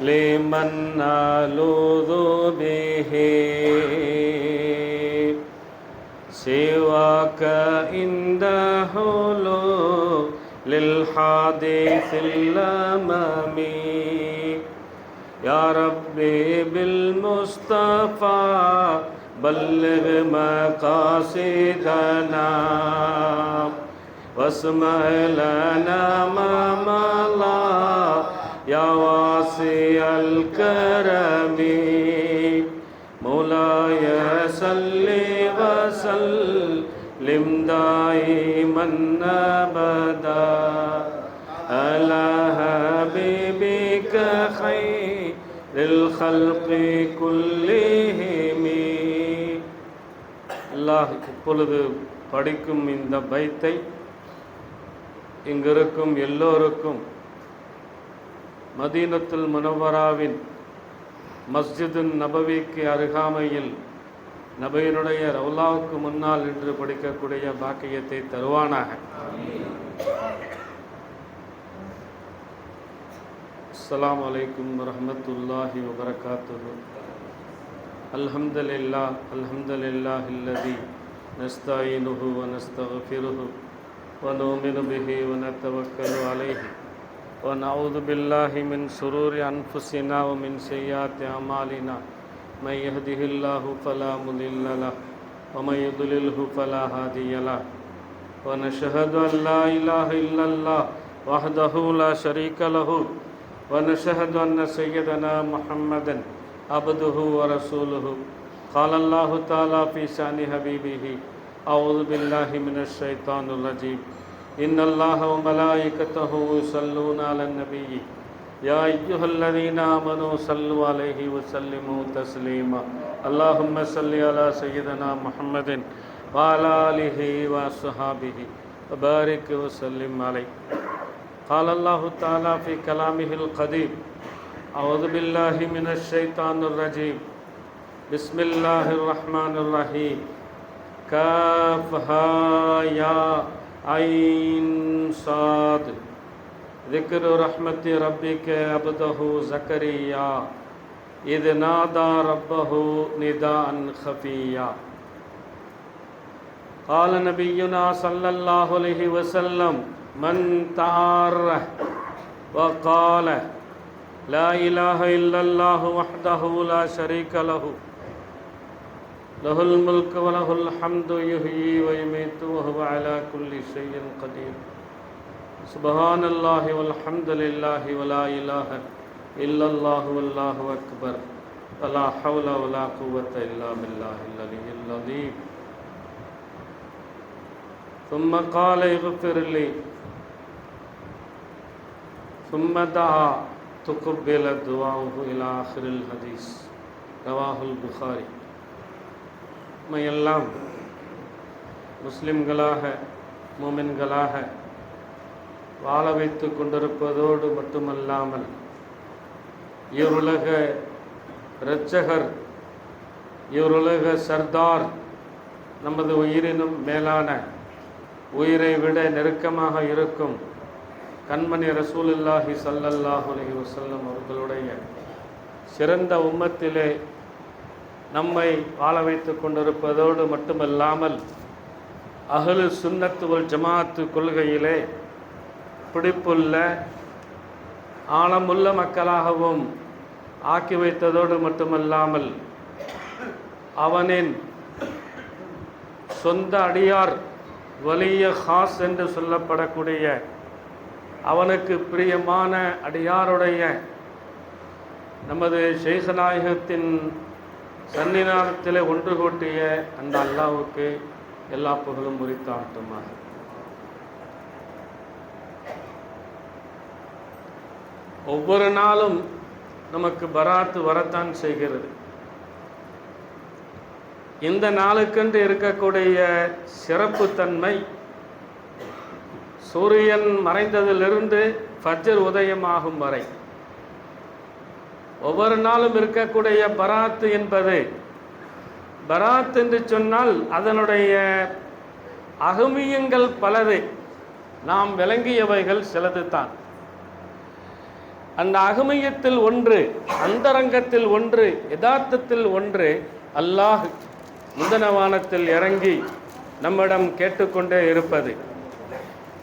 لمن نالو دو بے سیوا لو للحادث اللممی یا رب بالمصطفى بلغ مقاصدنا واسمع لنا ما مضى يا واسع الكرم مولاي صل وسلم دائما ابدا على حبيبك خير الخلق كلهم அல்லாஹ் இப்பொழுது படிக்கும் இந்த பைத்தை இங்கிருக்கும் எல்லோருக்கும் மதீனத்துல் முனவராவின் மஸ்ஜிதின் நபவிக்கு அருகாமையில் நபையினுடைய ரவுலாவுக்கு முன்னால் நின்று படிக்கக்கூடிய பாக்கியத்தை தருவானாக. அஸ்ஸலாமு அலைக்கும் வரஹ்மத்துல்லாஹி வபரகாத்துஹு. அல்ஹம்துலில்லாஹ் அல்ஹம்துலில்லாஹ் இல்லதி நஸ்தாயினுஹு வனஸ்தக்ஃபிருஹு ونؤمن به ونتوكل عليه. ونعوذ بالله من شرور أنفسنا ومن سيئات أعمالنا. من يهده الله فلا مضل له ومن يضلله فلا هادي له. ونشهد أن لا إله إلا الله وحده لا شريك له. ونشهد أن سيدنا محمدا عبده ورسوله. قال الله تعالى في شأن حبيبه أعوذ بالله من الشيطان الرجيم. إن الله وملائكته يصلون على النبي. يا أيها الذين آمنوا صلوا عليه وسلموا تسليما. اللهم صل على سيدنا محمد وعلى آله وصحابه وبارك وسلم عليه. قال الله تعالى في كلامه القديم أعوذ بالله من الشيطان الرجيم. بسم الله الرحمن الرحيم. کاف ہا یا عین ساد ذکر رحمت ربک عبدہ زکریہ اذ نادا ربہ نداء خفیہ قال نبینا صلی اللہ علیہ وسلم من تعارہ وقال لا الہ الا اللہ وحدہ لا شریک لہو له الملك وله الحمد يحيي ويميت وهو على كل شيء قدير. سبحان الله والحمد لله ولا إله إلا الله والله أكبر. ولا حول ولا قوة إلا بالله العلي العظيم ثم قال اغفر لي. ثم دعا تقبل دعاؤه إلى آخر الحديث. رواه البخاري. எல்லாம் முஸ்லிம்களாக மூமின்களாக வாழ வைத்து கொண்டிருப்பதோடு மட்டுமல்லாமல் இவருலக இரட்சகர் இவருலக சர்தார் நமது உயிரினும் மேலான உயிரை விட நெருக்கமாக இருக்கும் கண்மணி ரசூலில்லாஹி சல்லல்லாஹு அலி வசல்லம் அவர்களுடைய சிறந்த உம்மத்திலே நம்மை வாழ வைத்து கொண்டிருப்பதோடு மட்டுமல்லாமல் அகலு சுன்னத்துவல் ஜமாத்து கொள்கையிலே பிடிப்புள்ள ஆழமுள்ள மக்களாகவும் ஆக்கி வைத்ததோடு மட்டுமல்லாமல் அவனின் சொந்த அடியார் வலிய ஹாஸ் என்று சொல்லப்படக்கூடிய அவனுக்கு பிரியமான அடியாருடைய நமது ஷேகநாயகத்தின் சன்னிதானத்தில் ஒன்று கூட்டிய அந்த அல்லாவுக்கு எல்லா புகழும் உரித்தாட்டுமாக ஒவ்வொரு நாளும் நமக்கு பராத்து வரத்தான் செய்கிறது. இந்த நாளுக்கென்று இருக்கக்கூடிய சிறப்பு தன்மை சூரியன் மறைந்ததிலிருந்து ஃபஜ்ர் உதயமாகும் வரை ஒவ்வொரு நாளும் இருக்கக்கூடிய பராத்து என்பது. பராத் என்று சொன்னால் அதனுடைய அகமியங்கள் பலது. நாம் விளங்கியவைகள் சிலது தான் அந்த அகமியத்தில் ஒன்று அந்தரங்கத்தில் ஒன்று யதார்த்தத்தில் ஒன்று அல்லாஹ் முந்தனவானத்தில் இறங்கி நம்மிடம் கேட்டுக்கொண்டே இருப்பது.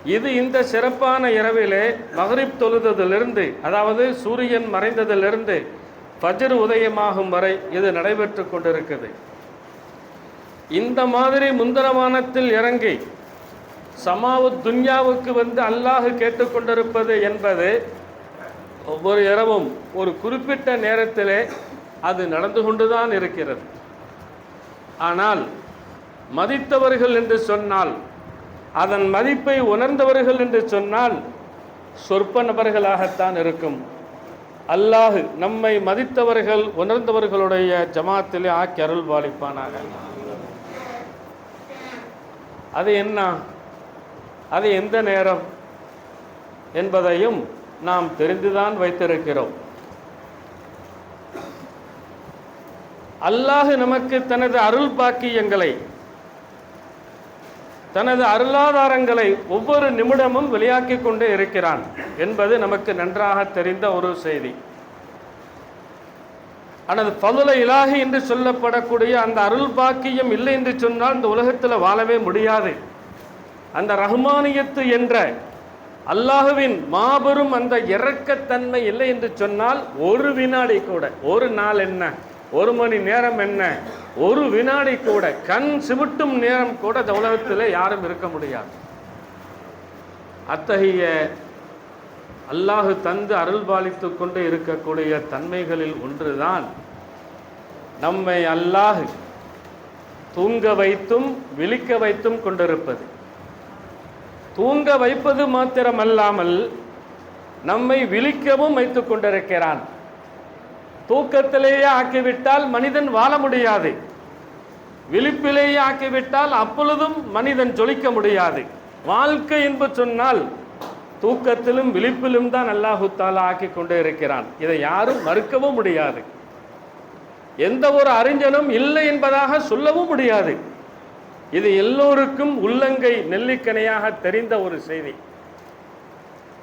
இது இந்த சிறப்பான இரவிலே மகரிப் தொழுததிலிருந்து அதாவது சூரியன் மறைந்ததிலிருந்து பஜர் உதயமாகும் வரை இது நடைபெற்று கொண்டிருக்குது இந்த மாதிரி முந்தரவானத்தில் இறங்கி சமாவு துன்யாவுக்கு வந்து அல்லாஹ் கேட்டுக்கொண்டிருப்பது என்பது ஒவ்வொரு இரவும் ஒரு குறிப்பிட்ட நேரத்திலே அது நடந்து கொண்டுதான் இருக்கிறது. ஆனால் மதித்தவர்கள் என்று சொன்னால் அதன் மதிப்பை உணர்ந்தவர்கள் என்று சொன்னால் சொற்ப நபர்களாகத்தான் இருக்கும். அல்லாஹ் நம்மை மதித்தவர்கள் உணர்ந்தவர்களுடைய ஜமாத்திலே ஆக்கி அருள் பாலிப்பானாக அது என்ன? அது எந்த நேரம் என்பதையும் நாம் தெரிந்துதான் வைத்திருக்கிறோம். அல்லாஹ் நமக்கு தனது அருள் பாக்கியங்களை தனது அருளாதாரங்களை ஒவ்வொரு நிமிடமும் வெளியாக்கி கொண்டே இருக்கிறான் என்பது நமக்கு நன்றாக தெரிந்த ஒரு செய்தி. ஆனால் பதுல இலாகி என்று சொல்லப்படக்கூடிய அந்த அருள் பாக்கியம் இல்லை என்று சொன்னால் இந்த உலகத்தில் வாழவே முடியாது. அந்த ரஹ்மானியத்து என்ற அல்லாஹுவின் மாபெரும் அந்த இறக்கத்தன்மை இல்லை என்று சொன்னால் ஒரு வினாடி கூட ஒரு நாள் என்ன? ஒரு மணி நேரம் என்ன? ஒரு வினாடி கூட கண் சிமிட்டும் நேரம் கூட இந்த உலகத்தில் யாரும் இருக்க முடியாது. அத்தகைய அல்லாஹு தந்து அருள் பாலித்து கொண்டு இருக்கக்கூடிய தன்மைகளில் ஒன்றுதான் நம்மை அல்லாஹ் தூங்க வைத்தும் விழிக்க வைத்தும் கொண்டிருப்பது. தூங்க வைப்பது மாத்திரமல்லாமல் நம்மை விழிக்கவும் வைத்துக் கொண்டிருக்கிறான். தூக்கத்திலேயே ஆக்கிவிட்டால் மனிதன் வாழ முடியாது. விழிப்பிலேயே ஆக்கிவிட்டால் அப்பொழுதும் மனிதன் ஜொலிக்க முடியாது. வாழ்க்கை என்று சொன்னால் தூக்கத்திலும் விழிப்பிலும் தான் அல்லாஹு தாலா ஆக்கி கொண்டு இருக்கிறான். இதை யாரும் மறுக்கவும் முடியாது. எந்த ஒரு அறிஞனும் இல்லை என்பதாக சொல்லவும் முடியாது. இது எல்லோருக்கும் உள்ளங்கை நெல்லிக்கணையாக தெரிந்த ஒரு செய்தி.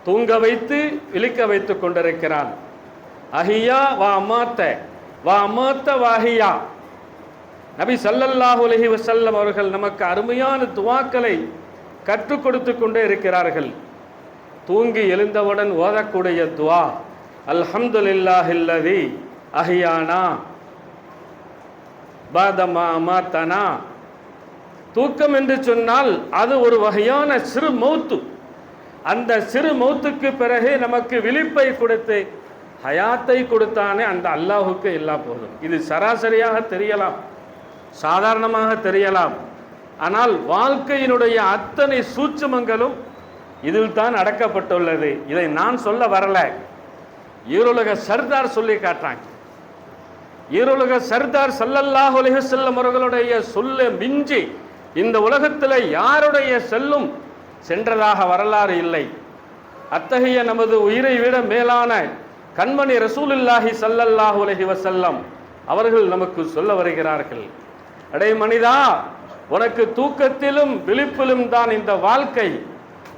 தூங்க வைத்து விழிக்க வைத்துக் கொண்டிருக்கிறான். அஹியா வா அமாத்த வா அமாத்த வாஹியா நபி சல்லல்லாஹு அலஹி வசல்லம் அவர்கள் நமக்கு அருமையான துவாக்களை கற்றுக் கொடுத்து கொண்டே இருக்கிறார்கள். தூங்கி எழுந்தவுடன் ஓதக்கூடிய துவா அல்ஹம்துலில்லாஹில்லதி அஹியானா பாதமா அமாத்தனா. தூக்கம் என்று சொன்னால் அது ஒரு வகையான சிறு மௌத்து. அந்த சிறு மௌத்துக்கு பிறகு நமக்கு விழிப்பை கொடுத்து ஹயாத்தை கொடுத்தானே அந்த அல்லாஹுக்கு இல்லா போதும். இது சராசரியாக தெரியலாம். சாதாரணமாக தெரியலாம். ஆனால் வாழ்க்கையினுடைய அத்தனை சூட்சுமங்களும் இதில் தான் அடக்கப்பட்டுள்ளது. இதை நான் சொல்ல வரல. ஈருலக சர்தார் சொல்லி காட்டுறாங்க. ஈரோலக சர்தார் சல்லல்லாஹ் அலைஹி வஸல்லம் அவர்களுடைய சொல்ல மிஞ்சி இந்த உலகத்தில் யாருடைய செல்லும் சென்றதாக வரலாறு இல்லை. அத்தகைய நமது உயிரை விட மேலான கண்மணி ரசூலுல்லாஹி சல்லல்லாஹு அலைஹி வசல்லம் அவர்கள் நமக்கு சொல்ல வருகிறார்கள் அடே மனிதா உனக்கு தூக்கத்திலும் விழிப்பிலும் தான் இந்த வாழ்க்கை.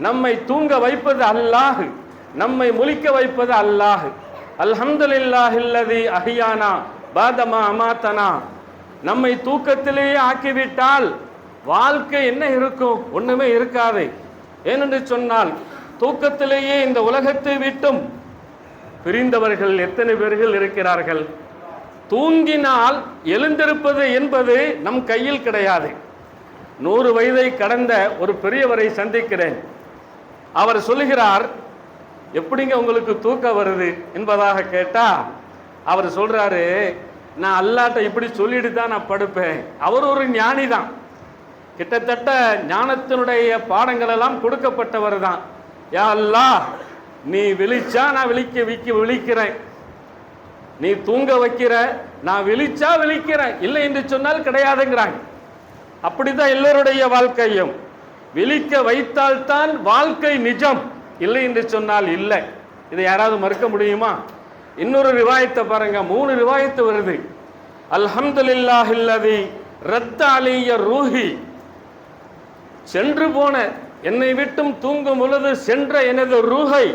நம்மை தூங்க வைப்பது அல்லாஹ் நம்மை முழிக்க வைப்பது அல்லாஹ். அல்ஹம்துலில்லாஹில்லதி அஹியானா பாதமா அமாத்தனா. நம்மை தூக்கத்திலேயே ஆக்கிவிட்டால் வாழ்க்கை என்ன இருக்கும்? ஒண்ணுமே இருக்காது. ஏனென்று சொன்னால் தூக்கத்திலேயே இந்த உலகத்தை விட்டும் பிரிந்தவர்கள் எத்தனை பேர்கள் இருக்கிறார்கள்? தூங்கினால் எழுந்திருப்பது என்பது நம் கையில் கிடையாது. நூறு வயதை கடந்த ஒரு பெரியவரை சந்திக்கிறேன். அவர் சொல்லுகிறார் எப்படிங்க உங்களுக்கு தூக்கம் வருது? என்பதாக கேட்டா அவர் சொல்றாரு நான் அல்லாட்ட இப்படி சொல்லிட்டு தான் நான் படுப்பேன். அவர் ஒரு ஞானி தான். கிட்டத்தட்ட ஞானத்தினுடைய பாடங்கள் எல்லாம் கொடுக்கப்பட்டவர் தான். யா அல்லா நீ விழிச்சா நான் விழிக்க விக்க விழிக்கிறேன். நீ தூங்க வைக்கிற நான் விழிச்சா விழிக்கிறேன். இல்லை என்று சொன்னால் கிடையாதுங்கிறாங்க அப்படிதான் எல்லோருடைய வாழ்க்கையும். விழிக்க வைத்தால்தான் வாழ்க்கை நிஜம். இல்லை என்று சொன்னால் இல்லை. இதை யாராவது மறுக்க முடியுமா? இன்னொரு ரிவாயத்தை பாருங்க. மூணு ரிவாயத்து வருது. அல்ஹம்துலில்லாஹில்லதி ரத்த அலிய ரூஹி. சென்று போன என்னை விட்டும் தூங்கும் பொழுது சென்ற எனது ரூஹை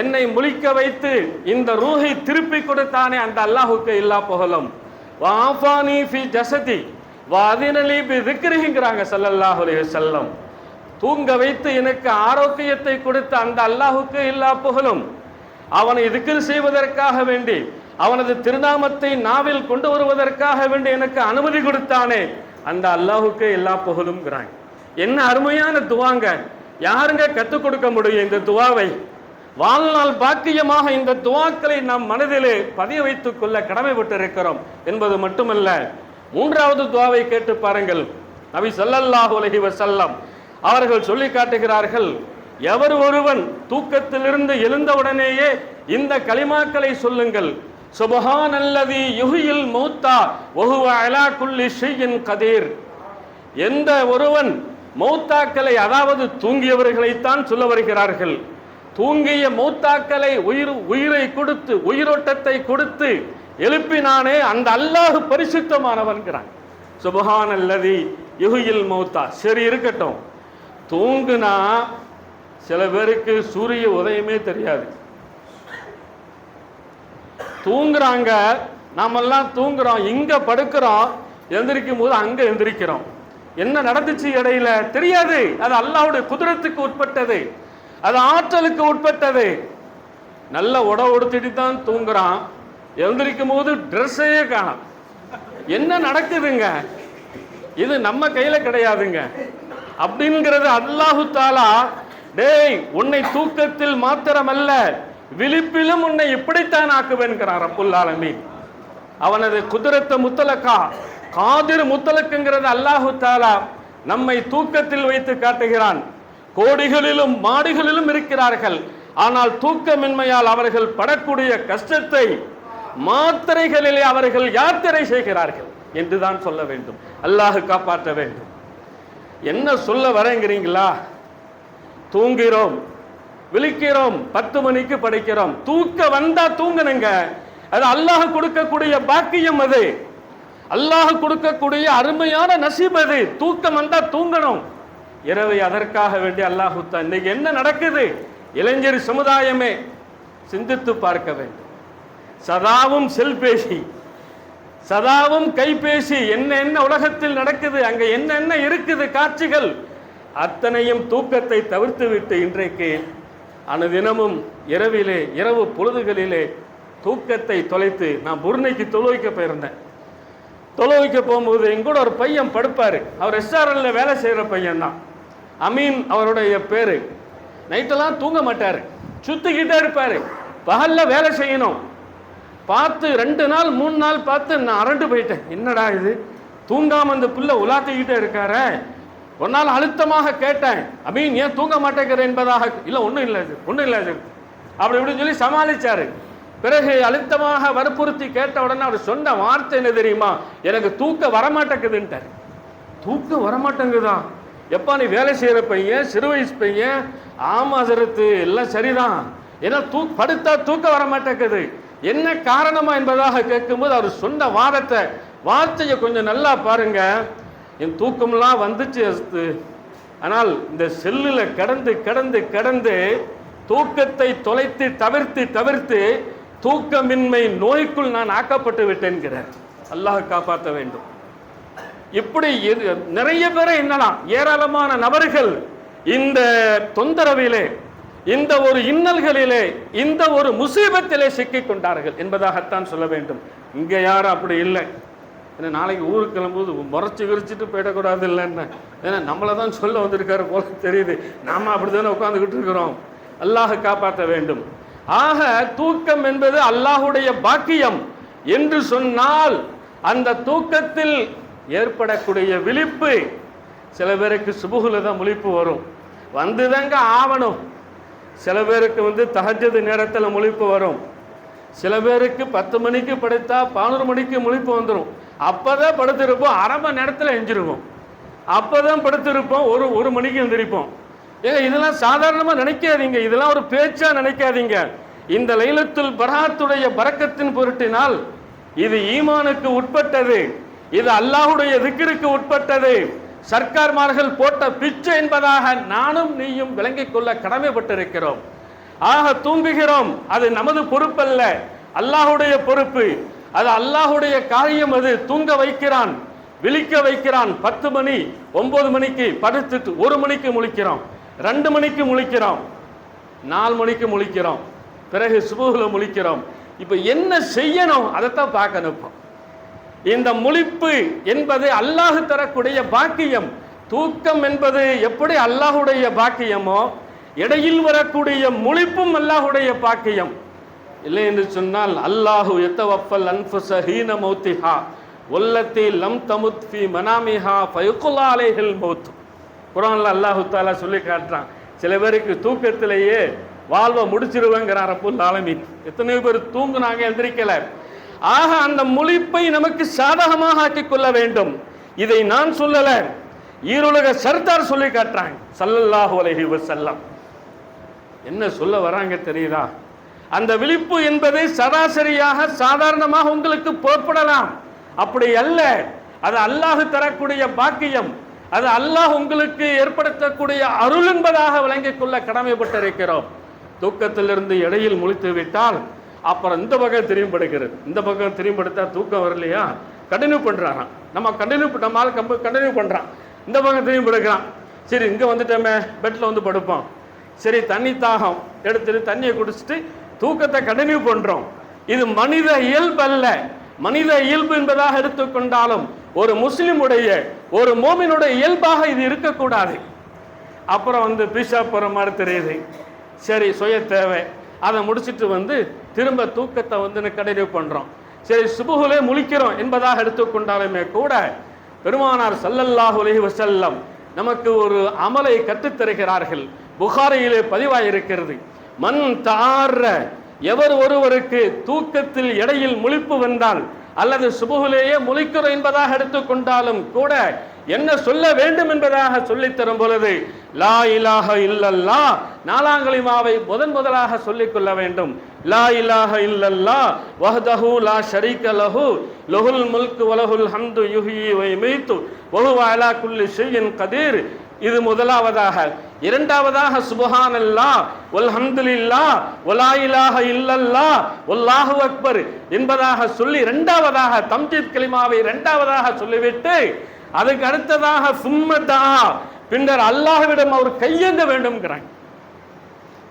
என்னை முழிக்க வைத்து இந்த ரூஹை திருப்பி கொடுத்தானே அந்த அல்லாஹுக்கு இல்லா புகழும். வாஃபானி ஃபி ஜசதி வாதினலி பி திக்ரிங்கிறாங்க ஸல்லல்லாஹு செல்லம் தூங்க வைத்து எனக்கு ஆரோக்கியத்தை கொடுத்த அந்த அல்லாஹுக்கு இல்லா புகழும். அவனை இதுக்கு செய்வதற்காக வேண்டி அவனது திருநாமத்தை நாவில் கொண்டு வருவதற்காக வேண்டி எனக்கு அனுமதி கொடுத்தானே அந்த அல்லாஹுக்கு எல்லா புகழும்ங்கிறாங்க. என்ன அருமையான துவாங்க. யாருங்க கற்றுக் கொடுக்க முடியும் இந்த துவாவை? வாழ்நாள் பாக்கியமாக இந்த துவாக்களை நம் மனதிலே பதிய வைத்துக் கொள்ள கடமைப்பட்டிருக்கிறோம் என்பது மட்டுமல்ல மூன்றாவது துவாவை கேட்டு பாருங்கள். நபி சல்லல்லாஹு அலைஹி வசல்லம் அவர்கள் சொல்லி காட்டுகிறார்கள் எவர் ஒருவன் தூக்கத்திலிருந்து எழுந்தவுடனேயே இந்த கலிமாக்களை சொல்லுங்கள். சுபஹானல்லதி யுஹியில் மௌத்தா வஹுவ அலா குல்லி ஷையின் கதீர். எந்த ஒருவன் மௌத்தாக்களை அதாவது தூங்கியவர்களைத்தான் சொல்ல வருகிறார்கள். தூங்கிய மௌத்தாக்களை உயிர் உயிரை கொடுத்து உயிரோட்டத்தை கொடுத்து எழுப்பினானே அந்த அல்லாஹு பரிசுத்தமானவன்கிறான். சுபஹான் அல்லதி யுகியில் மௌத்தா. சரி இருக்கட்டும். தூங்குனா சில பேருக்கு சூரிய உதயமே தெரியாது. தூங்குறாங்க. நாமெல்லாம் தூங்குறோம். இங்க படுக்கிறோம். எந்திரிக்கும் போது அங்க எந்திரிக்கிறோம். என்ன நடந்துச்சு இடையில? தெரியாது. அது அல்லாவுடைய குதிரத்துக்கு உட்பட்டது. அது ஆற்றலுக்கு உட்பட்டது. நல்ல உடை உடுத்திட்டு தான் தூங்குறான். எழுந்திரிக்கும் போது ட்ரெஸ்ஸையே காணும். என்ன நடக்குதுங்க? இது நம்ம கையில கிடையாதுங்க. அப்படிங்கிறது அல்லாஹு தாலா டேய் உன்னை தூக்கத்தில் மாத்திரமல்ல விழிப்பிலும் உன்னை இப்படித்தான் ஆக்குவேன்கிறான் அப்புல்லாலமி அவனது குதிரத்த முத்தலக்கா காதிர் முத்தலக்குங்கிறது அல்லாஹு தாலா நம்மை தூக்கத்தில் வைத்து காட்டுகிறான். கோடிகளிலும் மாடிகளிலும் இருக்கிறார்கள். ஆனால் தூக்கமின்மையால் அவர்கள் படக்கூடிய கஷ்டத்தை மாத்திரைகளிலே அவர்கள் யாத்திரை செய்கிறார்கள் என்றுதான் சொல்ல வேண்டும். அல்லாஹ் காப்பாற்ற வேண்டும். என்ன சொல்ல வரேங்கிறீங்களா? தூங்குகிறோம் விழிக்கிறோம் பத்து மணிக்கு படிக்கிறோம். தூக்க வந்தா தூங்கணுங்க. அது அல்லாஹ் கொடுக்கக்கூடிய பாக்கியம் அது. அல்லாஹ் கொடுக்கக்கூடிய அருமையான நசீப் அது. தூக்கம் வந்தா தூங்கணும். இரவை அதற்காக வேண்டி அல்லாஹ் இன்னைக்கு என்ன நடக்குது? இளைஞர் சமுதாயமே சிந்தித்து பார்க்க வேண்டும். சதாவும் செல்பேசி சதாவும் கைபேசி என்ன என்ன உலகத்தில் நடக்குது அங்க என்னென்ன இருக்குது காட்சிகள் அத்தனையும் தூக்கத்தை தவிர்த்து விட்டு இன்றைக்கு அனுதினமும் இரவிலே இரவு பொழுதுகளிலே தூக்கத்தை தொலைத்து நான் புர்ணைக்கு தொழுவிக்க போயிருந்தேன். தொழுவிக்க போகும்போது எங்கூட ஒரு பையன் படுப்பார். அவர் ரெஸ்டாரண்ட்ல வேலை செய்கிற பையன் தான் அமீன் அவருடைய பேர். நைட்டெல்லாம் தூங்க மாட்டார். சுத்திக்கிட்டே இருப்பார். பகல்ல வேலை செய்யணும். பார்த்து ரெண்டு நாள் மூணு நாள் பார்த்து நான் அரண்டு போயிட்டேன். என்னடா இது? தூங்காம அந்த புள்ள உலாத்திக்கிட்டே இருக்கார. ஒரு நாள் அழுத்தமாக கேட்டேன். அமீன் ஏன் தூங்க மாட்டேங்கிற என்பதாக இல்லை ஒன்றும் இல்லை இது ஒன்றும் இல்லை இது. அப்படி இப்படின்னு சொல்லி சமாளித்தார் பிறகு அழுத்தமாக வற்புறுத்தி கேட்ட உடனே அவர் சொன்ன வார்த்தை என்ன தெரியுமா? எனக்கு தூக்க வரமாட்டேங்குதுன்ட்டார். தூக்கம் வரமாட்டேங்குதான் எப்பா நீ வேலை செய்கிற பையன் சிறு வயசு பையன்? ஆமா சரத்து எல்லாம் சரிதான். ஏன்னா தூ படுத்தா தூக்கம் வர மாட்டேங்குது. என்ன காரணமா என்பதாக கேட்கும்போது அவர் சொன்ன வாதத்தை வார்த்தையை கொஞ்சம் நல்லா பாருங்க. என் தூக்கம்லாம் வந்துச்சு அஸ்து. ஆனால் இந்த செல்லில் கடந்து கடந்து கடந்து தூக்கத்தை தொலைத்து தவிர்த்து தவிர்த்து தூக்கமின்மை நோய்க்குள் நான் ஆக்கப்பட்டு விட்டேன்கிறார். அல்லாஹ் காப்பாற்ற வேண்டும். இப்படி எது நிறைய பேரை என்னலாம் ஏராளமான நபர்கள் இந்த தொந்தரவிலே இந்த ஒரு இன்னல்களிலே இந்த ஒரு முசீபத்திலே சிக்கிக் கொண்டார்கள் என்பதாகத்தான் சொல்ல வேண்டும். இங்க யாரும் அப்படி இல்லை. ஏன்னா நாளைக்கு ஊருக்கு கிளம்பும்போது முறைச்சி விரிச்சிட்டு போயிடக்கூடாது இல்லைன்னு. ஏன்னா நம்மளை தான் சொல்ல வந்திருக்காரு போல தெரியுது. நாம் அப்படி தானே உட்காந்துக்கிட்டு இருக்கிறோம். அல்லாஹ் காப்பாற்ற வேண்டும். ஆக தூக்கம் என்பது அல்லாஹுடைய பாக்கியம். என்று சொன்னால் அந்த தூக்கத்தில் ஏற்படக்கூடிய விழிப்பு சில பேருக்கு சுபுகுல தான் முழிப்பு வரும். வந்துதாங்க ஆவணும். சில பேருக்கு வந்து தகஜது நேரத்தில் முழிப்பு வரும். சில பேருக்கு பத்து மணிக்கு படுத்தா பதினோரு மணிக்கு முழிப்பு வந்துடும் அப்போ தான் படுத்திருப்போம். அரை மணி நேரத்தில் எஞ்சிருவோம் அப்பதான் படுத்திருப்போம். ஒரு ஒரு மணிக்கு எழுந்திருப்போம் ஏங்க இதெல்லாம் சாதாரணமாக நினைக்காதீங்க. இதெல்லாம் ஒரு பேச்சாக நினைக்காதீங்க. இந்த லைலத்துல் பராத்துடைய பறக்கத்தின் பொருட்டினால் இது ஈமானுக்கு உட்பட்டது. இது அல்லாஹுடைய திக்கிற்கு உட்பட்டது. சர்க்கார்மார்கள் போட்ட பிச்சை என்பதாக நானும் நீயும் விளங்கிக் கொள்ள கடமைப்பட்டிருக்கிறோம். ஆக தூங்குகிறோம். அது நமது பொறுப்பல்ல. அல்லாஹுடைய பொறுப்பு. அது அல்லாஹுடைய காரியம் அது. தூங்க வைக்கிறான் விழிக்க வைக்கிறான். பத்து மணி ஒன்பது மணிக்கு படுத்துட்டு ஒரு மணிக்கு முழிக்கிறோம். ரெண்டு மணிக்கு முழிக்கிறோம். நாலு மணிக்கு முழிக்கிறோம். பிறகு சுபுகில் முழிக்கிறோம். இப்போ என்ன செய்யணும்? அதைத்தான் பார்க்க அனுப்போம் இந்த முழிப்பு என்பது அல்லாஹு தரக்கூடிய பாக்கியம். தூக்கம் என்பது எப்படி அல்லாஹுடைய பாக்கியமோ இடையில் வரக்கூடிய முழிப்பும் அல்லாஹுடைய பாக்கியம். இல்லை என்று சொன்னால் அல்லாஹு எத்தவப்பல் அன்புச ஹீன மௌத்திஹா ஒல்லத்தி லம் தமுத் ஃபி மனாமிஹா ஃபயுக்குல்லா அலைஹில் மௌத். குரான்ல அல்லாஹு தாலா சொல்லி காட்டுறான் சில பேருக்கு தூக்கத்திலேயே வாழ்வை முடிச்சிருவேங்கிறான் ரப்புல் ஆலமீன். எத்தனையோ பேர் தூங்குனாங்க எந்திரிக்கலை. ஆக அந்த முழிப்பை நமக்கு சாதகமாக ஆக்கிக் கொள்ள வேண்டும். இதை நான் சொல்லல. ஈருலக சர்தார் சொல்லி காட்டுறாங்க. சல்லல்லாஹு அலஹி வசல்லம் என்ன சொல்ல வராங்க தெரியுதா? அந்த விழிப்பு என்பது சராசரியாக சாதாரணமாக உங்களுக்கு புறப்படலாம். அப்படி அல்ல. அது அல்லாஹ் தரக்கூடிய பாக்கியம். அது அல்லாஹ் உங்களுக்கு ஏற்படுத்தக்கூடிய அருள் என்பதாக விளங்கிக் கொள்ள கடமைப்பட்டிருக்கிறோம். தூக்கத்திலிருந்து இடையில் முழித்து விட்டால் அப்புறம் இந்த பக்கம் திரும்பிடுகிறது இந்த பக்கம் திரும்பிடுத்தா தூக்கம் வரலையா? கண்டினியூ பண்ணுறாங்க நம்ம கண்டினியூ நம்மால கம்ப கண்டினியூ பண்ணுறான் இந்த பக்கம் திரும்பி படுக்கிறான் சரி இங்கே வந்துட்டோமே. பெட்டில் வந்து படுப்போம். சரி தண்ணி தாகம் எடுத்துட்டு தண்ணியை குடிச்சிட்டு தூக்கத்தை கண்டினியூ பண்ணுறோம் இது மனித இயல்பு அல்ல. மனித இயல்பு என்பதாக எடுத்துக்கொண்டாலும் ஒரு முஸ்லீமுடைய ஒரு மோமினுடைய இயல்பாக இது இருக்கக்கூடாது. அப்புறம் வந்து பீஷா போகிற மாதிரி தெரியுது. சரி சுய தேவை அதை முடிச்சிட்டு வந்து திரும்ப தூக்கத்தை வந்து கண்டினியூ பண்ணுறோம் சரி சுபுகுலே முழிக்கிறோம் என்பதாக எடுத்துக்கொண்டாலுமே கூட பெருமானார் ஸல்லல்லாஹு அலைஹி வசல்லம் நமக்கு ஒரு அமலை கற்றுத் தருகிறார்கள் புகாரியிலே பதிவாயிருக்கிறது. மண் தார எவர் ஒருவருக்கு தூக்கத்தில் இடையில் முழிப்பு வந்தால் அல்லது சுபுகுலேயே முழிக்கிறோம் என்பதாக எடுத்துக்கொண்டாலும் கூட என்ன சொல்ல வேண்டும் என்பதாக சொல்லித்தரும் பொழுது லா இலாஹ இல்லல்லா நாலாங்களிமாவை முதன் முதலாக சொல்லிக் கொள்ள வேண்டும். லா இலாக இல்லல்லா வஹ்தஹு லா ஷரீக லஹு லஹுல் முல்கு வலஹுல் ஹம்து யுஹி வை மீத்து வஹுவ அலா குல்லி ஷையின் கதீர். இது முதலாவதாக. இரண்டாவதாக சுபஹானல்லா வல்ஹம்துலில்லா ஒலா இலாஹ இல்லல்லா ஒல்லாஹு அக்பர் என்பதாக சொல்லி இரண்டாவதாக தம்ஜீத் கலிமாவை இரண்டாவதாக சொல்லிவிட்டு அதுக்கு அடுத்ததாக சும்மதா பின்னர் அல்லாஹ்விடம் அவர் கையேந்த வேண்டும்ங்கிறாங்க.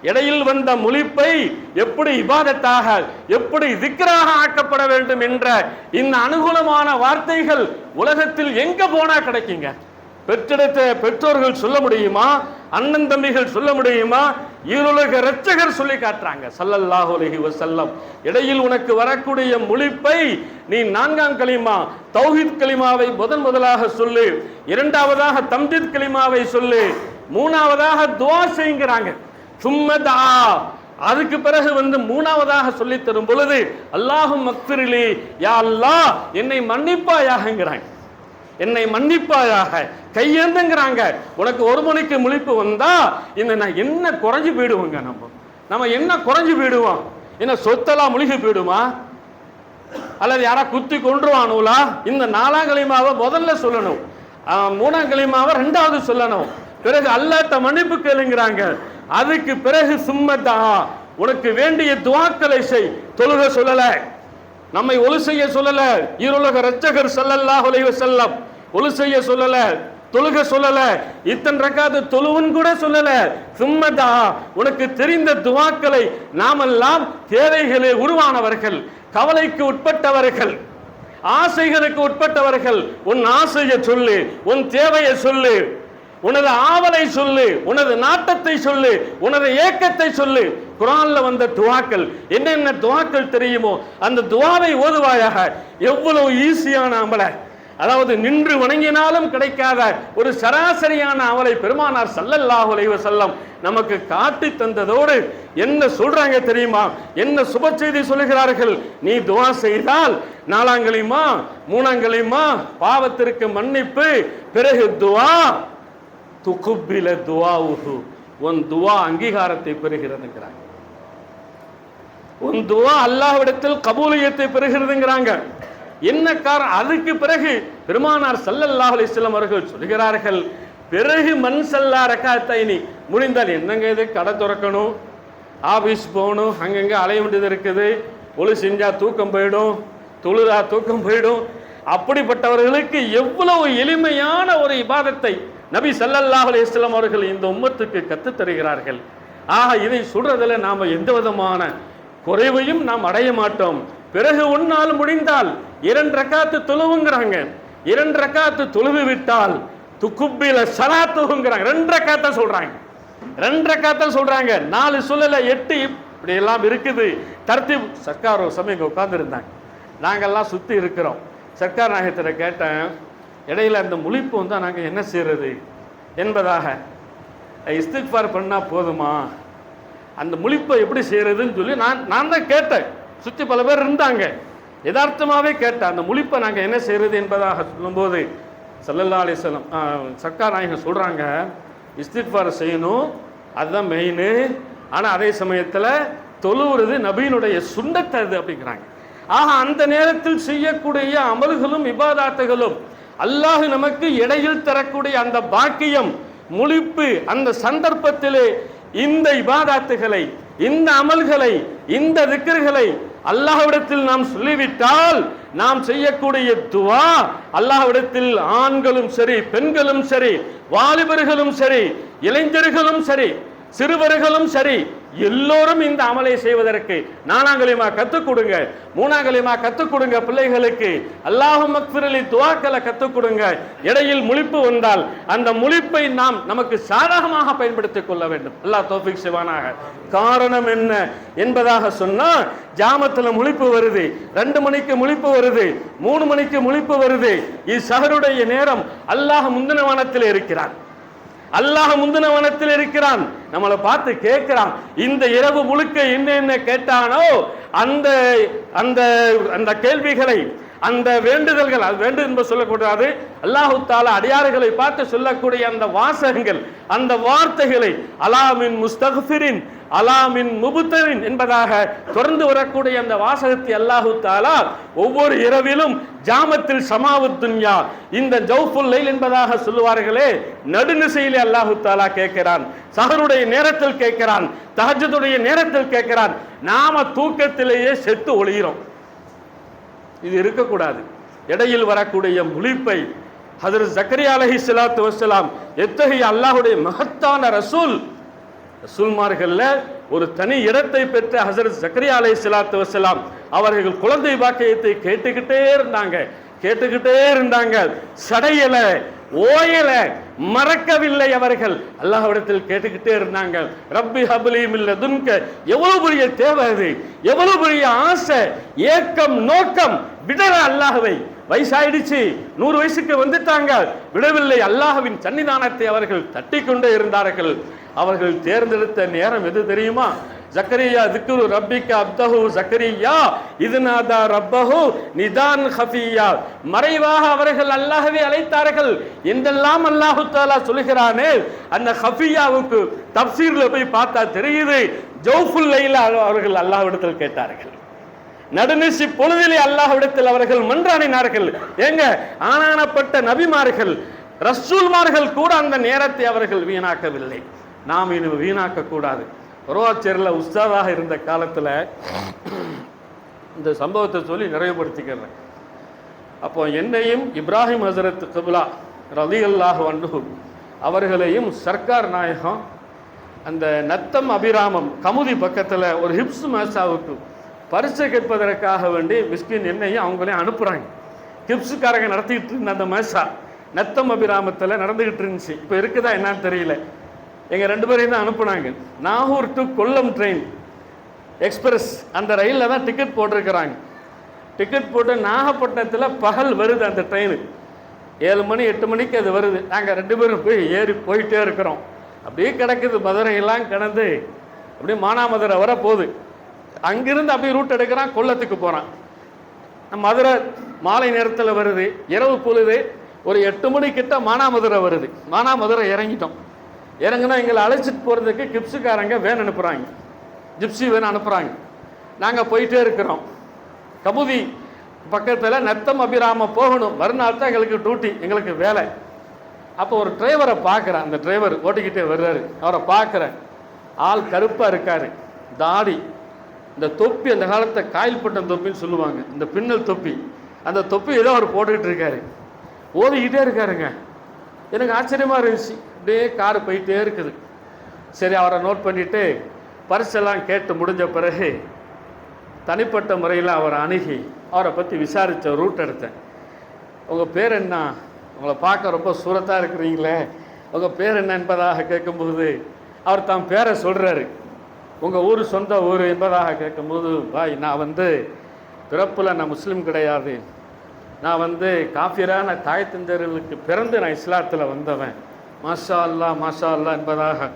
இடையில் வந்த முழிப்பை எப்படி இபாதத்தாக எப்படி திக்ராக ஆக்கப்பட வேண்டும் என்ற இந்த அனுகூலமான வார்த்தைகள் உலகத்தில் எங்க போனா கிடைக்குங்க? பெற்றெடுத்த பெற்றோர்கள் சொல்ல முடியுமா? அண்ணன் தம்பிகள் சொல்ல முடியுமா? இருலக இரட்சகர் சொல்லி காட்டுறாங்க. சல்லல்லாஹு அலைஹி வஸல்லம். இடையில் உனக்கு வரக்கூடிய முழிப்பை நீ நான்காம் கலிமா தௌஹித் கலிமாவை முதன் முதலாக சொல்லு. இரண்டாவதாக தம்ஜித் கலிமாவை சொல்லு. மூணாவதாக துவா செய்கிறாங்க. சும்மதா அதுக்கு பிறகு வந்து மூணாவதாக சொல்லி தரும் பொழுது அல்லாஹும் மக்திரிலி யா அல்லாஹ் என்னை மன்னிப்பாயாகங்கிறாங்க. என்னை மன்னிப்பாயாக கையேந்துங்கிறாங்க. உனக்கு ஒரு மணிக்கு முழிப்பு வந்தா இந்த நான் என்ன குறைஞ்சு போயிடுவோங்க நம்ம? நம்ம என்ன குறைஞ்சு போயிடுவோம்? என்ன சொத்தெல்லாம் முழுகி போயிடுமா? அல்லது யாரா குத்தி கொண்டுருவானுங்களா இந்த நாலாம் களிமாவை முதல்ல சொல்லணும். மூணாம் களிமாவை ரெண்டாவது சொல்லணும். பிறகு அல்லாட்ட மன்னிப்பு கேளுங்கிறாங்க. அதுக்கு பிறகு சும்மத்தா உனக்கு வேண்டிய துவாக்களை செய். தொழுக சொல்லலை. நம்மை ஒழு செய்ய சொல்லல இருலக ரட்சகர் செல்லல்லா அலைஹி செல்லம் ஒலு செய்ய சொல்லல தொழுக சொல்லல இத்தனை ரக்காத்து தொழுவன் கூட சொல்லல. சும்மதா உனக்கு தெரிந்த துவாக்களை நாமெல்லாம் தேவைகளே உருவானவர்கள் கவலைக்கு உட்பட்டவர்கள் ஆசைகளுக்கு உட்பட்டவர்கள். உன் ஆசையை சொல்லு உன் தேவையை சொல்லு. உனது ஆவலை சொல்லு உனது நாட்டத்தை சொல்லு உனது ஏக்கத்தை சொல்லு. குரான்ல வந்த துவாக்கள் என்னென்ன துவாக்கள் தெரியுமோ அந்த துவாவை ஓதுவாயாக. எவ்வளவு ஈஸியான அமலை. அதாவது நின்று வணங்கினாலும் கிடைக்காத ஒரு சராசரியான அவளை பெருமானார் சல்லல்லாஹு அலைஹி செல்லம் நமக்கு காட்டி தந்ததோடு என்ன சொல்றாங்க தெரியுமா? என்ன சுப செய்தி சொல்லுகிறார்கள்? நீ துவா செய்தால் நாலாங்கலிமா மூணாங்கலிமா பாவத்திற்கு மன்னிப்பு பிறகு துவா. துகுப்பில துவாவுஹு. உன் துவா அங்கீகாரத்தை பெறுகிறதுங்கிறாங்க. உன் துவா அல்லாஹ்விடத்தில் கபூலியத்தை பெறுகிறதுங்கிறாங்க. என்ன காரணம் அதுக்கு பிறகு பெருமானார் சல்லல்லாஹ் அலைஹி அவர்கள் சொல்கிறார்கள் பிறகு மண் சல்லா ரக்காத்தைனி. முடிந்தால் என்னங்க இது? கடை திறக்கணும். ஆஃபீஸ் போகணும். அங்கங்கே அலைய வேண்டியது இருக்குது. ஒளி செஞ்சால் தூக்கம் போயிடும். தொழுதா தூக்கம் போயிடும். அப்படிப்பட்டவர்களுக்கு எவ்வளவு எளிமையான ஒரு இபாதத்தை நபி சல்லல்லாஹ் அலைஹி அவர்கள் இந்த உம்மத்துக்கு கற்றுத் தருகிறார்கள். ஆக இதை சொல்றதுல நாம் எந்த விதமான குறைவையும் நாம் அடைய மாட்டோம். பிறகு உன்னால் முடிந்தால் இரண்டு ரக்காத்து தொழுவுங்கிறாங்க. இரண்டு ரக்காத்து தொழுவு விட்டால் துக்குப்பில சலாத்துங்கிறாங்க ரெண்டு ரக்காத்த சொல்றாங்க. ரெண்டு ரக்காத்த சொல்றாங்க. நாலு சொல்லல எட்டு இப்படி எல்லாம் இருக்குது. தர்த்தி சர்க்கார் ஒரு சமயம் இங்கே இருந்தாங்க நாங்கள்லாம் சுற்றி இருக்கிறோம். சர்க்கார் நாயகத்தில் கேட்டேன். இடையில அந்த முழிப்பு வந்தால் நாங்கள் என்ன செய்கிறது என்பதாக இஸ்திக்பார் பண்ணால் போதுமா? அந்த முழிப்பை எப்படி செய்கிறதுன்னு சொல்லி நான் நான் தான் கேட்டேன். சுற்றி பல பேர் இருந்தாங்க. யதார்த்தமாகவே கேட்டேன். அந்த முழிப்பை நாங்கள் என்ன செய்கிறது என்பதாக சொல்லும்போது சல்லல்லா அலிஸ்லாம் சக்கா நாயகன் சொல்கிறாங்க இஸ்திக்பார் செய்யணும். அதுதான் மெயின் ஆனால் அதே சமயத்தில் தொழுவுறது நபியினுடைய சுண்டத்தை அது அப்படிங்கிறாங்க. ஆக அந்த நேரத்தில் செய்யக்கூடிய அமல்களும் இபாதாத்துகளும் அல்லாஹ் நமக்கு இடையில் தரக்கூடிய அந்த பாக்கியம் முழிப்பு அந்த சந்தர்ப்பத்திலே இந்த இபாதாத்துகளை இந்த அமல்களை இந்த திக்கர்களை அல்லாஹ்விடத்தில் நாம் சொல்லிவிட்டால் நாம் செய்யக்கூடிய துவா அல்லாஹ்விடத்தில் ஆண்களும் சரி பெண்களும் சரி வாலிபர்களும் சரி இளைஞர்களும் சரி சிறுவர்களும் சரி எல்லோரும் இந்த அமலை செய்வதற்கு நானாங்கலிமா கத்துக் கொடுங்க. மூணாங்கலிமா கத்துக் கொடுங்க பிள்ளைகளுக்கு. அல்லாஹ் மக்ஃபிரலி துவாக்களை கத்துக் கொடுங்க. இடையில் முழிப்பு வந்தால் அந்த முழிப்பை நாம் நமக்கு சாதகமாக பயன்படுத்திக் கொள்ள வேண்டும். அல்லாஹ் தோஃபிக் சிவானாக காரணம் என்ன என்பதாக சொன்னா ஜாமத்துல முழிப்பு வருது ரெண்டு மணிக்கு முழிப்பு வருது மூணு மணிக்கு முழிப்பு வருது. இசகருடைய நேரம் அல்லாஹ் முந்தின வானத்தில் இருக்கிறான். அல்லாஹ் முந்தின வனத்தில் இருக்கிறான். நம்மளை பார்த்து கேட்கிறான். இந்த இரவு முழுக்க என்ன என்ன கேட்டானோ அந்த அந்த அந்த கேள்விகளை அந்த வேண்டுதல்கள் அது வேண்டும் என்று சொல்லக்கூடாது. அல்லாஹு தாலா அடியார்களை பார்த்து சொல்லக்கூடிய அந்த வாசகங்கள் அந்த வார்த்தைகளை அலாமின் முஸ்தகிரின் அலாமின் முபுத்தவின் என்பதாக தொடர்ந்து வரக்கூடிய அந்த வாசகத்தை அல்லாஹு தாலா ஒவ்வொரு இரவிலும் ஜாமத்தில் சமாவு துன்யா இந்த ஜவுஃபுல் லைல் என்பதாக சொல்லுவார்களே நடுநிசையிலே அல்லாஹு தாலா கேட்கிறான் சகருடைய நேரத்தில் கேட்கிறான் தஹஜதுடைய நேரத்தில் கேட்கிறான் நாம தூக்கத்திலேயே செத்து ஒளிகிறோம் இது இருக்கக்கூடாது. இடையில் வரக்கூடிய முழிப்பை ஹதரத் ஜக்கரியா அலஹி சலாத்து வசலாம் எத்தகைய அல்லாஹுடைய மகத்தான ரசூல் ரசூல்மார்கள்ல ஒரு தனி இடத்தை பெற்ற ஹசரத் ஜக்கரியா அலை ஸலாத்து வசலாம் அவர்கள் குழந்தை பாக்கியத்தை கேட்டுக்கிட்டே இருந்தாங்க. கேட்டுக்கிட்டே இருந்தாங்க. சடையல ஓயல மறக்கவில்லை அவர்கள். அல்லாஹ்விடத்தில் கேட்டுக்கிட்டே இருந்தாங்க. ரப்பி ஹப்லி இல்ல துன்க எவ்வளவு பெரிய தேவை அது? எவ்வளவு பெரிய ஆசை? ஏக்கம் நோக்கம் விடல அல்லாஹவை. வயசாயிடுச்சு. நூறு வயசுக்கு வந்துட்டாங்க. விடவில்லை. அல்லாஹவின் சன்னிதானத்தை அவர்கள் தட்டி கொண்டே இருந்தார்கள். அவர்கள் தேர்ந்தெடுத்த நேரம் எது தெரியுமா? ஜக்கரியா திக்ரு ரப்பிக்க அப்தஹு ஜக்கரியா இதுநாதா ரப்பஹு நிதான் ஹஃபியா. மறைவாக அவர்கள் அல்லாஹவே அழைத்தார்கள். என்றெல்லாம் அல்லாஹு தாலா சொல்கிறானே அந்த ஹஃபியாவுக்கு தப்சீரில் போய் பார்த்தா தெரியுது. ஜௌஃபுல் லைலா அவர்கள் அல்லாஹ்விடத்தில் கேட்டார்கள். நடுநிசி பொழுதிலே அல்லாஹ்விடத்தில் அவர்கள் மன்றாடினார்கள். ஏங்க ஆனானப்பட்ட நபிமார்கள் ரசூல்மார்கள் கூட அந்த நேரத்தை அவர்கள் வீணாக்கவில்லை. நாம் இனி வீணாக்க கூடாது. ரோச்சேரில் உஸ்தாதாக இருந்த காலத்தில் இந்த சம்பவத்தை சொல்லி நிறைவுபடுத்திக்கிறேன். அப்போ என்னையும் இப்ராஹிம் ஹசரத் கபிலா ரதி அல்லாஹ் அன்ஹு அவர்களையும் சர்க்கார் நாயகம் அந்த நத்தம் அபிராமம் கமுதி பக்கத்தில் ஒரு ஹிப்ஸ் மேசாவுக்கு பரிசை கேட்பதற்காக வேண்டி மிஸ்கின் என்னையும் அவங்களையும் அனுப்புகிறாங்க கிப்ஸுக்காரங்க நடத்திக்கிட்டு இருந்த அந்த மேசா நத்தம் அபிராமத்தில் நடந்துக்கிட்டு இருந்துச்சு. இப்போ இருக்குதா என்னன்னு தெரியல. எங்கள் ரெண்டு பேரையும் தான் அனுப்புனாங்க. Nagore to Kollam train express அந்த ரயிலில் தான் டிக்கெட் போட்டிருக்கிறாங்க. டிக்கெட் போட்டு நாகப்பட்டினத்தில் பகல் வருது அந்த ட்ரெயின் ஏழு மணி எட்டு மணிக்கு அது வருது. நாங்கள் ரெண்டு பேரும் போய் ஏறி போயிட்டே இருக்கிறோம். அப்படியே கிடக்குது. மதுரையெல்லாம் கிடந்து அப்படியே மானாமதுரை வர போகுது அங்கிருந்து அப்படியே ரூட் எடுக்கிறான் கொல்லத்துக்கு போகிறான் மதுரை மாலை நேரத்தில் வருது இரவு பொழுது ஒரு எட்டு மணிக்கிட்ட மானாமதுரை வருது. மானாமதுரை இறங்கிட்டோம். இறங்கினா எங்களை அழைச்சிட்டு போகிறதுக்கு கிப்ஸுக்காரங்க வேன் அனுப்புகிறாங்க ஜிப்ஸி வேன் அனுப்புகிறாங்க நாங்கள் போயிட்டே இருக்கிறோம். கமுதி பக்கத்தில் நத்தம் அபிராமம் போகணும். மறுநாள் தான் எங்களுக்கு டியூட்டி எங்களுக்கு வேலை. அப்போ ஒரு டிரைவரை பார்க்குறேன் அந்த டிரைவர் ஓட்டிக்கிட்டே வர்றாரு. அவரை பார்க்குறேன் ஆள் கருப்பாக இருக்காரு. தாடி இந்த தொப்பி அந்த காலத்தை காயில் பட்டம் தொப்பின்னு சொல்லுவாங்க. இந்த பின்னல் தொப்பி. அந்த தொப்பி ஏதோ அவர் போட்டுக்கிட்டு இருக்காரு. ஓதிக்கிட்டே இருக்காருங்க. எனக்கு ஆச்சரியமாக இருந்துச்சு. அப்படியே காரு போயிட்டே இருக்குது. சரி அவரை நோட் பண்ணிவிட்டு பரிசெல்லாம் கேட்டு முடிஞ்ச பிறகு தனிப்பட்ட முறையில் அவரை அணுகி அவரை பற்றி விசாரித்த ரூட் எடுத்தேன். உங்கள் பேர் என்ன? உங்களை பார்க்க ரொம்ப சூரத்தாக இருக்கிறீங்களே. உங்கள் பேர் என்ன என்பதாக கேட்கும்போது அவர் தான் பேரை சொல்கிறாரு உங்கள் ஊர் சொந்த ஊர் என்பதாக கேட்கும்போது பாய் நான் வந்து பிறப்பில் நான் முஸ்லீம் கிடையாது. நான் வந்து காஃபிரான தாய் தந்தர்களுக்கு பிறந்து நான் இஸ்லாத்தில் வந்தவன். மாஷா அல்லா மாஷா அல்லா என்பதாக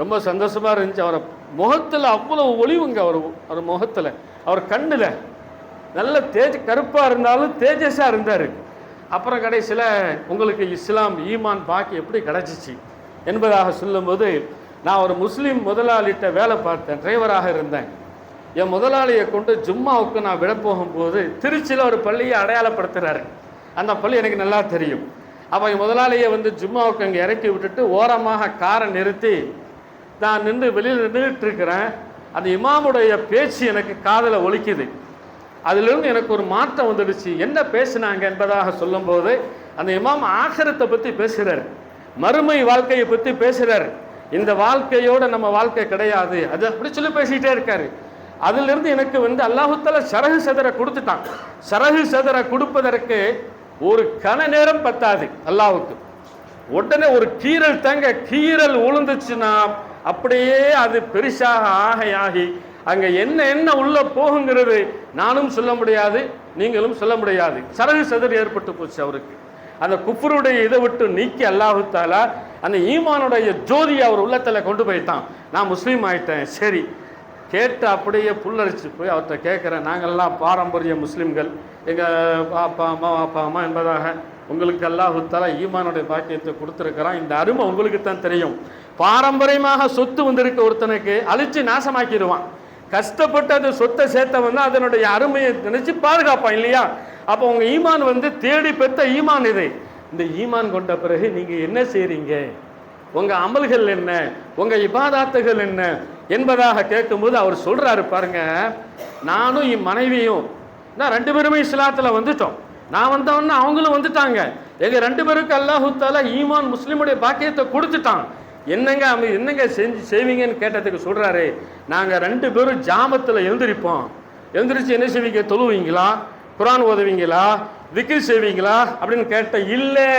ரொம்ப சந்தோஷமாக இருந்துச்சு. அவரை முகத்தில் அவ்வளோ ஒளிவுங்க அவர் அவர் முகத்தில். அவர் கண்ணில் நல்ல தேஜ் கருப்பாக இருந்தாலும் தேஜஸாக இருந்தார். அப்புறம் கடைசியில் உங்களுக்கு இஸ்லாம் ஈமான் பாக்கி எப்படி கிடச்சிச்சு? என்பதாக சொல்லும்போது நான் ஒரு முஸ்லீம் முதலாளிகிட்ட வேலை பார்த்தேன் டிரைவராக இருந்தேன். என் முதலாளியை கொண்டு ஜும்மாவுக்கு நான் விட போகும்போது திருச்சியில் ஒரு பள்ளியை அடையாளப்படுத்துகிறாரு அந்த பள்ளி எனக்கு நல்லா தெரியும். அப்போ என் முதலாளியை வந்து ஜும்மாவுக்கு அங்கே இறக்கி விட்டுட்டு ஓரமாக காரை நிறுத்தி நான் நின்று வெளியில் நின்றுட்டு இருக்கிறேன் அந்த இமாமுடைய பேச்சு எனக்கு காதில் ஒலிக்குது. அதிலிருந்து எனக்கு ஒரு மாற்றம் வந்துடுச்சு. என்ன பேசினாங்க என்பதாக சொல்லும்போது அந்த இமாம் ஆகரத்தை பற்றி பேசுகிறார் மறுமை வாழ்க்கையை பற்றி பேசுகிறார் இந்த வாழ்க்கையோட நம்ம வாழ்க்கை கிடையாது. அது அப்படி சொல்லி பேசிகிட்டே இருக்காரு. அதிலிருந்து எனக்கு வந்து அல்லாஹுத்தால சரகு சதுர கொடுத்துட்டான். சரகு சதரை கொடுப்பதற்கு ஒரு கன நேரம் பத்தாது அல்லாஹுக்கு. உடனே ஒரு கீரல் தாங்க கீரல் உளுந்துச்சுன்னா அப்படியே அது பெருசாக ஆகை ஆகி அங்கே என்ன என்ன உள்ள போகுங்கிறது நானும் சொல்ல முடியாது நீங்களும் சொல்ல முடியாது. சரகு சதர் ஏற்பட்டு போச்சு அவருக்கு. அந்த குப்பருடைய இதை விட்டு நீக்கி அல்லாஹுத்தாலா அந்த ஈமானுடைய ஜோதியை அவர் உள்ளத்தில் கொண்டு போயிட்டான் நான் முஸ்லீம் ஆயிட்டேன் சரி. கேட்டு அப்படியே புல்லரிச்சு போய் அவர்கிட்ட கேட்குறேன் நாங்கள்லாம் பாரம்பரிய முஸ்லீம்கள். எங்கள் அப்பா அம்மா அப்பா அம்மா என்பதாக உங்களுக்கு அல்லாஹுத்தாலா ஈமானுடைய பாக்கியத்தை கொடுத்துருக்கிறான். இந்த அருமை உங்களுக்கு தான் தெரியும். பாரம்பரியமாக சொத்து வந்திருக்க ஒருத்தனுக்கு அழித்து நாசமாக்கிடுவான். கஷ்டப்பட்டு அது சொத்தை சேர்த்தவன் தான் அதனுடைய அருமையை நினைச்சு பாதுகாப்பான் இல்லையா? அப்போ உங்கள் ஈமான் வந்து தேடி பெற்ற ஈமான் இது. இந்த ஈமான் கொண்ட பிறகு நீங்கள் என்ன செய்கிறீங்க உங்கள் அமல்கள் என்ன? உங்கள் இபாதாத்துகள் என்ன? என்பதாக கேட்கும்போது அவர் சொல்கிறாரு பாருங்க நானும் என் மனைவியும் நான் ரெண்டு பேருமே இஸ்லாத்தில் வந்துட்டோம். நான் வந்தவொன்னே அவங்களும் வந்துட்டாங்க. எங்கள் ரெண்டு பேருக்கு அல்லாஹூத்தால ஈமான் முஸ்லீமுடைய பாக்கியத்தை கொடுத்துட்டான். என்னங்க அமி என்னங்க செஞ்சு செய்வீங்கன்னு கேட்டதுக்கு சொல்கிறாரு நாங்கள் ரெண்டு பேரும் ஜாமத்தில் எழுந்திருப்போம். எழுந்திரிச்சு என்ன செய்வீங்க? தொழுவீங்களா? குரான் உதவிங்களா விக்கிரி செய்வீங்களா? அப்படின்னு கேட்ட இல்லை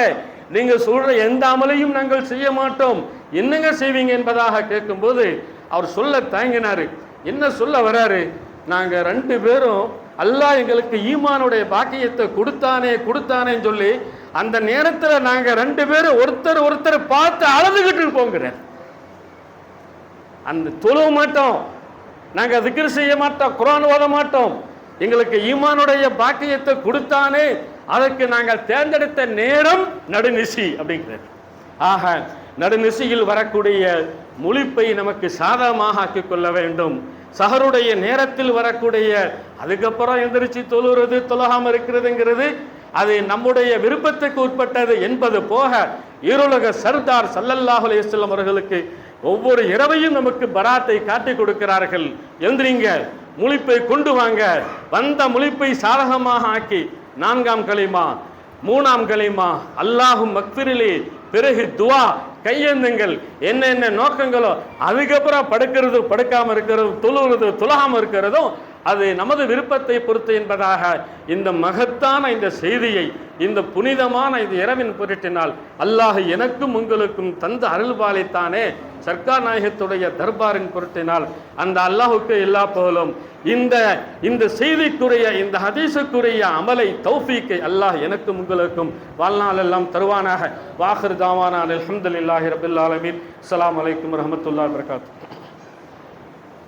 நீங்க சொல்ற எந்த அமலையும் நாங்கள் செய்ய மாட்டோம். என்னங்க செய்வீங்க? என்பதாக கேட்கும்போது அவர் சொல்ல தயங்கினாரு. என்ன சொல்ல வராரு? நாங்க ரெண்டு பேரும் அல்லாஹ் எங்களுக்கு ஈமானுடைய பாக்கியத்தை கொடுத்தானே கொடுத்தானேன்னு சொல்லி அந்த நேரத்தில் நாங்க ரெண்டு பேரும் ஒருத்தர் ஒருத்தர் பார்த்து அழுதுகிட்டு போங்கிறார் அந்த தொழுவ மாட்டோம். நாங்க திக்ர் செய்ய மாட்டோம் குரான் ஓத மாட்டோம். எங்களுக்கு ஈமானுடைய பாக்கியத்தை கொடுத்தானே அதற்கு நாங்கள் தேர்ந்தெடுத்த நேரம் நடுநிசி அப்படிங்கிறார். ஆக நடுநிசியில் வரக்கூடிய முழிப்பை நமக்கு சாதகமாக ஆக்கிக் கொள்ள வேண்டும். சகருடைய நேரத்தில் வரக்கூடிய அதுக்கப்புறம் எந்திரிச்சு தொழுறது தொழகாமல் இருக்கிறதுங்கிறது அது நம்முடைய விருப்பத்துக்கு உட்பட்டது என்பது போக ஈரோலக சர்தார் சல்லல்லாஹு அலையம் அவர்களுக்கு ஒவ்வொரு இரவையும் நமக்கு பராத்தை காட்டி கொடுக்கிறார்கள். எழுந்திரிங்க முழிப்பை கொண்டு வாங்க. வந்த முழிப்பை சாதகமாக ஆக்கி நான்காம் களிமா மூணாம் களிமா அல்லாஹும் மக்திரிலே பிறகு துவா கையெழுந்துங்கள் என்னென்ன நோக்கங்களோ அதுக்கப்புறம் படுக்கிறது படுக்காமல் இருக்கிறது தொழுகிறது துலகாமல் இருக்கிறதும் அது நமது விருப்பத்தை பொறுத்து என்பதாக இந்த மகத்தான இந்த செய்தியை இந்த புனிதமான இந்த இரவின் பொருட்டினால் அல்லாஹ் எனக்கும் உங்களுக்கும் தந்த அருள்பாலைத்தானே சர்க்கார் நாயகத்துடைய தர்பாரின் பொருட்டினால் அந்த அல்லாஹுக்கு எல்லா புகழும். இந்த இந்த செய்திக்குரிய இந்த ஹதீசுக்குரிய அமலை தௌஃபீக்கை அல்லாஹ் எனக்கும் உங்களுக்கும் வாழ்நாள் எல்லாம் தருவானாக. வாஹர் தாவானா அலமதுல்லாஹி ரபில் அலாம் வலைக்கம் வரமத்துல்லா வரகாத்து